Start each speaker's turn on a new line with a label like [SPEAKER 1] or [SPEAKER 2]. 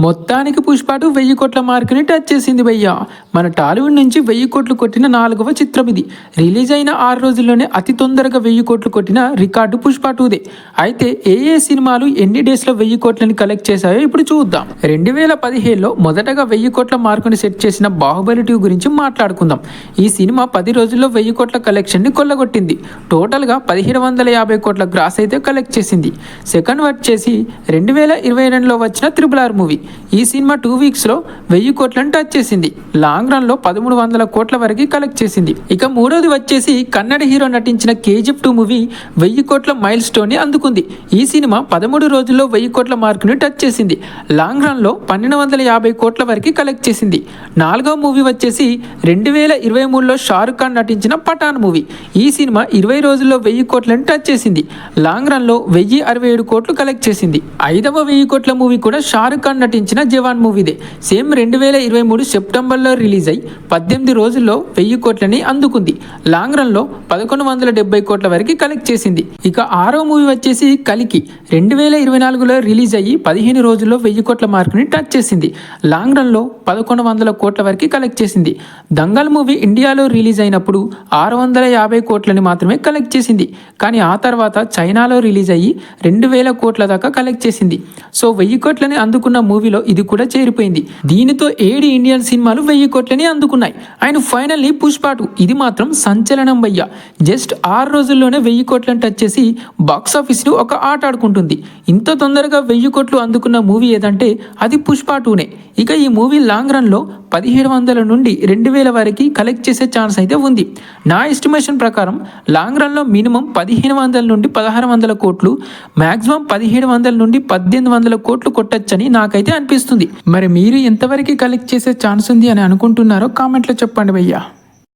[SPEAKER 1] మొత్తానికి పుష్పాటు వెయ్యి కోట్ల మార్కుని టచ్ చేసింది భయ్య. మన టాలీవుడ్ నుంచి వెయ్యి కోట్లు కొట్టిన నాలుగవ చిత్రం ఇది. రిలీజ్ అయిన ఆరు రోజుల్లోనే అతి తొందరగా వెయ్యి కోట్లు కొట్టిన రికార్డు పుష్పాటుదే అయితే ఏ ఏ సినిమాలు ఎన్ని డేస్లో వెయ్యి కోట్లని కలెక్ట్ చేశాయో ఇప్పుడు చూద్దాం. రెండు వేల పదిహేడులో మొదటగా వెయ్యి కోట్ల మార్కుని సెట్ చేసిన బాహుబలి టూ గురించి మాట్లాడుకుందాం. ఈ సినిమా పది రోజుల్లో వెయ్యి కోట్ల కలెక్షన్ని కొల్లగొట్టింది. టోటల్గా పదిహేడు వందల యాభై కోట్ల గ్రాస్ అయితే కలెక్ట్ చేసింది. సెకండ్ వచ్చేసి రెండు వేల ఇరవై రెండులో వచ్చిన త్రిబుల్ ఆర్ మూవీ. ఈ సినిమా టూ వీక్స్లో వెయ్యి కోట్లను టచ్ చేసింది. లాంగ్ రన్లో పదమూడు వందల కోట్ల వరకు కలెక్ట్ చేసింది. ఇక మూడోది వచ్చేసి కన్నడ హీరో నటించిన కేజీఎఫ్ టూ మూవీ వెయ్యి కోట్ల మైల్ స్టోన్ని అందుకుంది. ఈ సినిమా పదమూడు రోజుల్లో వెయ్యి కోట్ల మార్కుని టచ్ చేసింది. లాంగ్ రన్లో పన్నెండు వందల యాభై కోట్ల వరకు కలెక్ట్ చేసింది. నాలుగో మూవీ వచ్చేసి రెండు వేల ఇరవై మూడులో షారుఖ్ ఖాన్ నటించిన పఠాన్ మూవీ. ఈ సినిమా ఇరవై రోజుల్లో వెయ్యి కోట్లను టచ్ చేసింది. లాంగ్ రన్లో వెయ్యి అరవై ఏడు కోట్లు కలెక్ట్ చేసింది. ఐదవ వెయ్యి కోట్ల మూవీ కూడా షారుఖ్ ఖాన్ నటించిన జవాన్ మూవీదే. సేమ్ రెండు వేల ఇరవై మూడు సెప్టెంబర్లో రిలీజ్ అయి పద్దెనిమిది రోజుల్లో వెయ్యి కోట్లని అందుకుంది. లాంగ్ రన్లో పదకొండు వందల డెబ్బై కోట్ల వరకు కలెక్ట్ చేసింది. ఇక ఆరో మూవీ వచ్చేసి కలికి. రెండు వేల ఇరవై నాలుగులో రిలీజ్ అయ్యి పదిహేను రోజుల్లో వెయ్యి కోట్ల మార్కుని టచ్ చేసింది. లాంగ్ రన్లో పదకొండు వందల కోట్ల వరకు కలెక్ట్ చేసింది. దంగల్ మూవీ ఇండియాలో రిలీజ్ అయినప్పుడు ఆరు వందల యాభై కోట్లని మాత్రమే కలెక్ట్ చేసింది. కానీ ఆ తర్వాత చైనాలో రిలీజ్ అయ్యి రెండు వేల కోట్ల దాకా కలెక్ట్ చేసింది. సో వెయ్యి కోట్లని అందుకున్న మూవీ మూవీలో ఇది కూడా చేరిపోయింది. దీనితో ఏడు ఇండియన్ సినిమాలు వెయ్యి కోట్లని అందుకున్నాయి. అండ్ ఫైనల్లీ పుష్పాటు ఇది మాత్రం సంచలనం వయ్య జస్ట్ ఆరు రోజుల్లోనే వెయ్యి కోట్లను టచ్ చేసి బాక్స్ ఆఫీస్ను ఒక ఆట ఆడుకుంటుంది. ఇంత తొందరగా వెయ్యి కోట్లు అందుకున్న మూవీ ఏదంటే అది పుష్ప టూనే ఇక ఈ మూవీ లాంగ్ రన్లో పదిహేడు వందల నుండి రెండు వేల వరకు కలెక్ట్ చేసే ఛాన్స్ అయితే ఉంది. నా ఎస్టిమేషన్ ప్రకారం లాంగ్ రన్లో మినిమం పదిహేను వందల నుండి పదహారు వందల కోట్లు మ్యాక్సిమం పదిహేడు వందల నుండి పద్దెనిమిది వందల కోట్లు కొట్టచ్చని నాకైతే అనిపిస్తుంది. మరి మీరు ఎంతవరకు కలెక్ట్ చేసే ఛాన్స్ ఉంది అని అనుకుంటున్నారో కామెంట్లో చెప్పండి భయ్యా.